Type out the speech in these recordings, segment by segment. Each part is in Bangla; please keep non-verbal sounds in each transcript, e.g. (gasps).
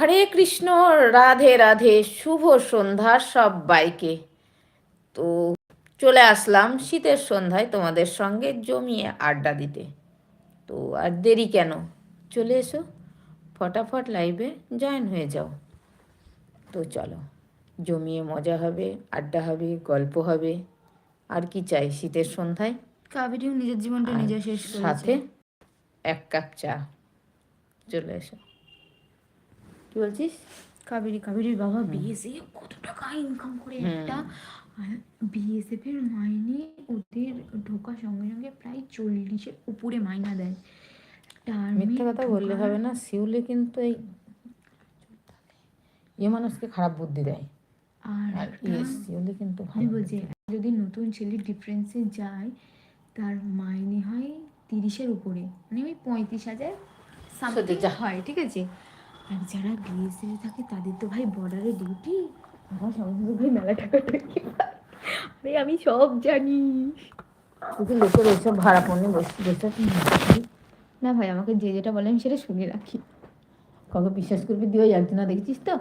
হরে কৃষ্ণ রাধে রাধে শুভ সন্ধ্যা সব বাইকে তো চলে আসলাম শীতের সন্ধ্যায় তোমাদের সঙ্গে জমিয়ে আড্ডা দিতে। তো আর দেরি কেন? চলে এসো ফটাফট লাইভে জয়েন হয়ে যাও। তো চলো জমিয়ে মজা হবে আড্ডা হবে গল্প হবে। আর কি চাই শীতের সন্ধ্যায়? কাবেরিও নিজের জীবনটা আর নিজে শেষ সাথে এক কাপ চা। চলে এসো। কি বলছিস? কাবেরি কাবেরির বাবা বিএসএফ কত টাকা ইনকাম করে একটা? বিএসএফ এর মাইনে ওদের ঢোকার সঙ্গে সঙ্গে প্রায় চল্লিশের উপরে মাইনা দেয়। মিথ্যা কথা বললে হবে না শিউলে কিন্তু এই এ মানুষকে খারাপ বুদ্ধি দেয়। আর ইয়ে শিউলে কিন্তু ভালো বলছি যদি নতুন ছেলে ডিফারেন্সে যায় তার মাইনে হয় তিরিশের উপরে মানে ওই পঁয়ত্রিশ হাজার। হয় ঠিক আছে? আর যারা বিএসএফ থাকে তাদের তো ভাই বর্ডারে ডিউটি আমার সঙ্গে ভাই মেলা টাকা টাকি আরে আমি সব জানি। শুধু লোকের এইসব ভাড়া পণ্যে বসে না ভাই আমাকে যে যেটা বলে আমি সেটা শুনে রাখি। কাউকে বিশ্বাস করবি দিয়ে ওই একজনা দেখছিস তো?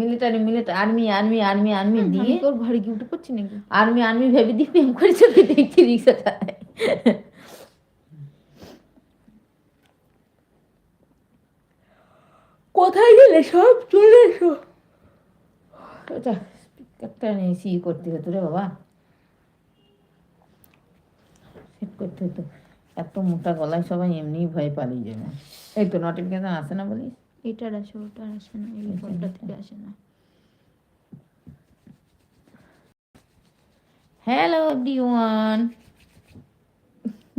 Military military army army army army দিয়ে তোর ঘরে কি উঠে করছি নাকি? আর্মি আর্মি ভেবে দিয়ে প্রেম করে চলে দেখছি রিক্সা চালায় কোথায় গেলে সব? চলে এসো। স্পিকারটা এসি করতে হতো রে বাবা। সেট করতে হতো। এত মোটা গলায় সবাই এমনিই ভয় পালিয়ে যাবে। এই তো নোটিফিকেশন আসে না বলিস? এটার আসে ওটার আসে না এই আচ্ছা, ফোনটা আচ্ছা। থেকে আসে না। হ্যালো এভরিওয়ান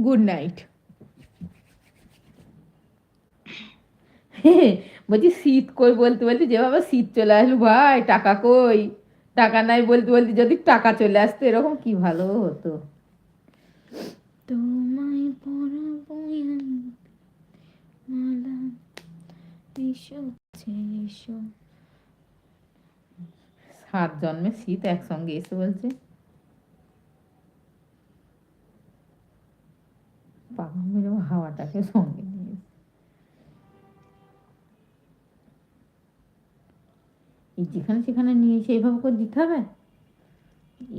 গুড নাইট বলছি শীত কই? বলতে বলতে যেভাবে শীত চলে আসলো ভাই টাকা কই? টাকা নাই বলতে বলতে যদি টাকা চলে আসতো এরকম কি ভালো হতো? তোমায় পরাবো আমি মালা এসো এসো। সাত জন্মে শীত একসঙ্গে এসে বলছে। হাওয়াটাকে সঙ্গে। এই যেখানে সেখানে নিয়ে এসে এইভাবে করে দিতে হবে?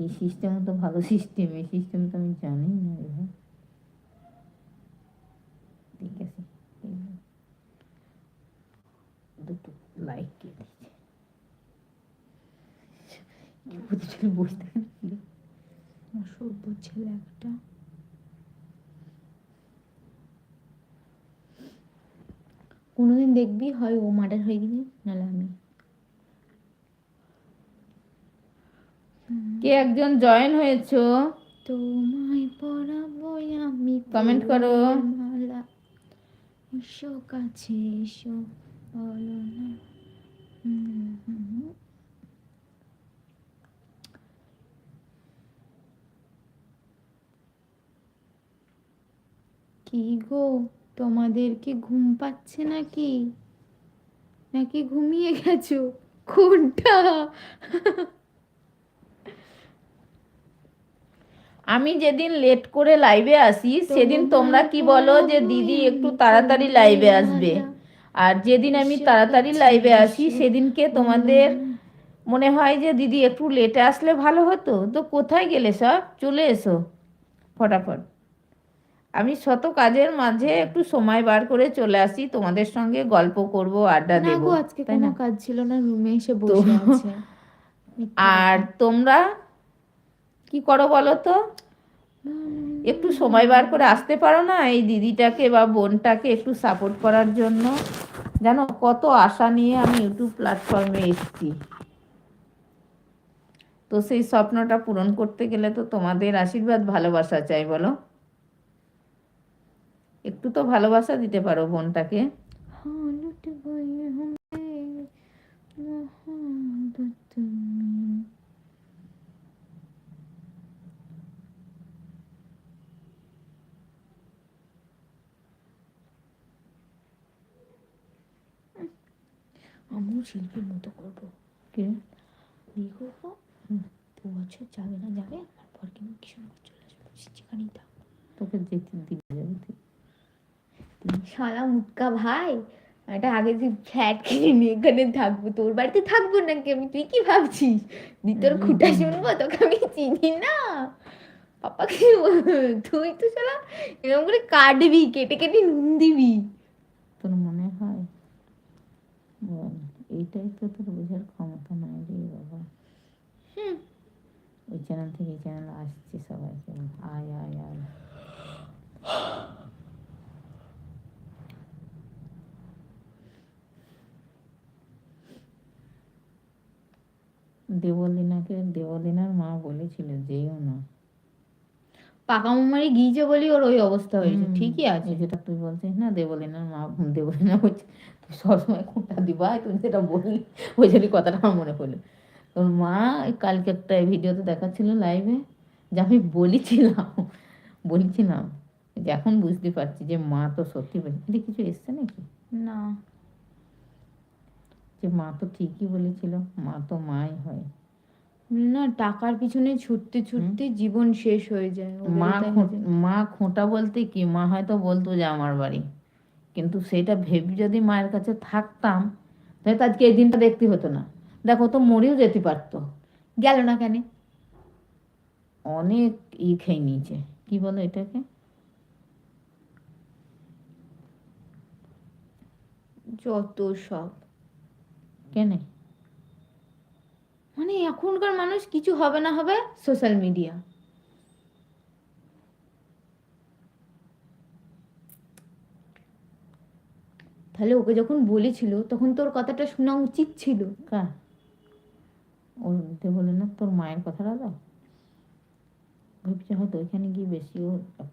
এই সিস্টেম তো ভালো সিস্টেম এই সিস্টেম তো আমি জানি না এবার ঠিক আছে দুটো লাইক দিয়ে দিচ্ছি। প্রতিদিন বসে থাকেন অসভ্য ছেলে একটা। কোনোদিন দেখবি হয় ও মার্ডার হয়ে গেলে? নাহলে আমি কে একজন জয়েন হয়েছো? তোমায় পরাবো আমি Comment করো। এসো কাছে এসো বলো না। কি গো তোমাদের কি ঘুম পাচ্ছে নাকি? নাকি ঘুমিয়ে গেছো? কোনটা আমি যেদিন লেট করে লাইভে আসি সেদিন তোমরা কি বলো যে দিদি একটু তাড়াতাড়ি লাইভে আসবে। আর যেদিন আমি তাড়াতাড়ি লাইভে আসি সেদিনকে তোমাদের মনে হয় যে দিদি একটু লেটে আসলে ভালো হতো? তো কোথায় গেলে সব? চলে এসো ফটাফট। আমি শত কাজের মাঝে একটু সময় বার করে চলে আসি তোমাদের সঙ্গে গল্প করব আড্ডা দেবো আজকে কোনো কাজ ছিল না রুমে এসে বসে আছে। (laughs) আর তোমরা কি করো বলো তো একটু সময় বার করে আসতে পারো না এই দিদিটাকে বা বোনটাকে একটু সাপোর্ট করার জন্য জানো কত আশা নিয়ে আমি ইউটিউব প্ল্যাটফর্মে এসেছি তো সেই স্বপ্নটা পূরণ করতে গেলে তো তোমাদের আশীর্বাদ ভালোবাসা চাই বলো একটু তো ভালোবাসা দিতে পারো বোনটাকে हाँ আমিও শিল্পীর মতো করব কি বিয়ে করব দু বছর যাবে না যাবে তারপর কিন্তু কিশোরগঞ্জ চলে আসব যেখানেই থাকব তোকে যেতে দিতে যাবে। শালা মুটকা ভাই এটা আগে যে ফ্ল্যাট কিনে নিয়ে এখানে থাকব তোর বাড়িতে থাকব নাকি আমি তুই কি ভাবছিস দি তোর খুঁটা শুনব তোকে আমি চিনি না পাপাকে তুই তো সালা এরকম করে কাটবি কেটে কেটে নুন দিবি তোর মনে হয় এইটাই তো তোর বোঝার ক্ষমতা নাই রে বাবা। হুম। ওই চ্যানেল থেকে চ্যানেল আসছে সবাইকে। আয় আয় আয়। দেবলীনাকে দেবলীনার মা বলেছিল যেও না। পাকা মামারি গিয়েছে বলি ওর ওই অবস্থা হয়েছে। ঠিকই আছে যেটা তুই বলছিস না দেবলীনার মা দেবলীনা বলছে তুই সবসময় খুঁটা দিবা? তুই যেটা বললি ওই জন্য কথাটা আমার মনে পড়ল। তোর মা কালকে একটা ভিডিওতে দেখাচ্ছিল লাইভে যে আমি বলেছিলাম বলছিলাম যে এখন বুঝতে পারছি যে মা তো সত্যি বলছে এটা কিছু এসছে নাকি? না। যে মা তো ঠিকই বলেছিল মা তো মাই হয়। না টাকার পিছনে ছুটতে ছুটতে জীবন শেষ হয়ে যায়। মা। মা খোঁটা বলতে কি? মা হয়তো বলতো যে আমার বাড়ি। কিন্তু সেটা ভেবে যদি মায়ের কাছে থাকতাম তাহলে আজকে এই দিনটা দেখতে হতো না। দেখো তো মরেও যেতে পারতো। গেল না কেন? অনেক ই খেয়ে নিয়েছে। কি বলো এটাকে? যত সব। কেন? মানে এখনকার মানুষ কিছু হবে না হবে সোশ্যাল মিডিয়া তাহলে ওকে যখন বলেছিল, তখন তোর কথাটা শোনা উচিত ছিল। কা ওর বলে না, তোর মায়ের কথাটা দাও ভেবেছে হয়তো ওইখানে গিয়ে বেশি ও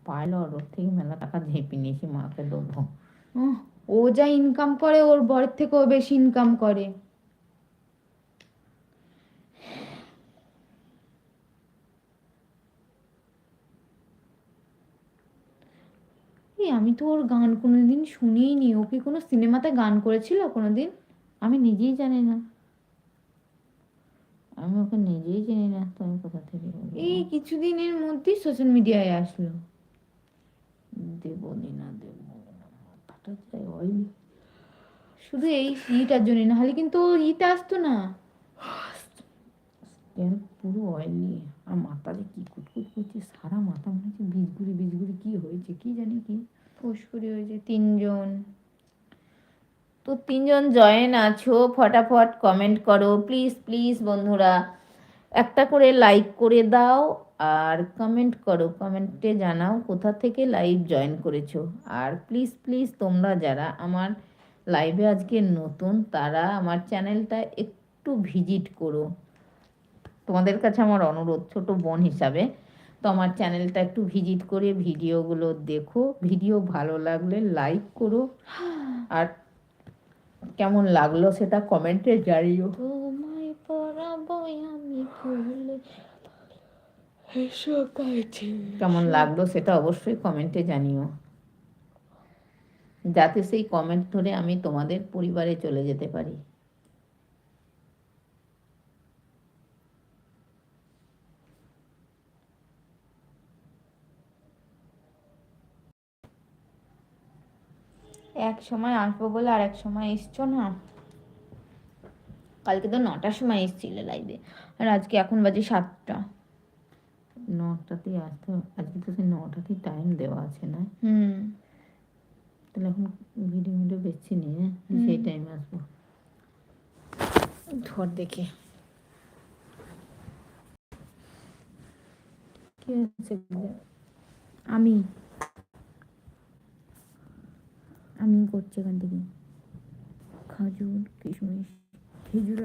পাইলো আর ওর থেকে মেলা টাকা ঝেঁপে নিয়েছি মাকে দেবো। ও যা ইনকাম করে, ওর বরের থেকেও বেশি ইনকাম করে। এই আমি তো ওর গান কোনোদিন শুনিই নি ও কি কোনো সিনেমাতে গান করেছিল কোনোদিন? আমি নিজেই জানি না। আমি ওকে নিজেই জানি না তো আমি কোথা থেকে? এই কিছুদিনের মধ্যেই সোশ্যাল মিডিয়ায় আসলো। দেবো নি দেবো মাথাটা অয়েলি শুধু এই ইটার জন্য না হলে কিন্তু ইতে আসতো না। পুরো অয়েলি আর মাথা যে কি কুটকুট করছে? সারা মাথা মনে হচ্ছে বীজগুড়ি বীজগুড়ি কি হয়েছে? কি জানি কি? ফুসকুড়ি হয়েছে তিনজন। তো তিনজন জয়েন আছো, ফটাফট কমেন্ট করো। প্লিজ প্লিজ বন্ধুরা, একটা করে লাইক করে দাও আর কমেন্ট করো। কমেন্টে জানাও কোথা থেকে লাইভ জয়েন করেছ। আর প্লিজ প্লিজ তোমরা যারা আমার লাইভে আজকে নতুন, তারা আমার চ্যানেলটা একটু ভিজিট করো। তোমাদের কাছে আমার অনুরোধ ছোট বোন হিসাবে। তো আমার চ্যানেলটা একটু ভিজিট করে ভিডিওগুলো দেখো। ভিডিও ভালো লাগলে লাইক করো। (gasps) আর কেমন লাগল সেটা কমেন্টে জানিও। তোমায় পরাবো আমি ফুলে কেমন লাগল সেটা অবশ্যই কমেন্টে জানিও। যাতে সেই কমেন্ট ধরে আমি তোমাদের পরিবারে চলে যেতে পারি। এক সময় আসব বলে আর এক সময় এসছো না? কালকে তো নটার সময় এসছিলে লাইভে আর আজকে এখন বাজে সাতটা। নটাতেই আসতে আজকে তো সেই নটাতেই টাইম দেওয়া আছে না? হুম। তাহলে এখন ভিডিও ভিডিও বেশি নিয়ে। সেই টাইমে আসব। ধর দেখে। কি আমি? আমি করছি এখান থেকে। খাজুর কিশমিশ খেজুর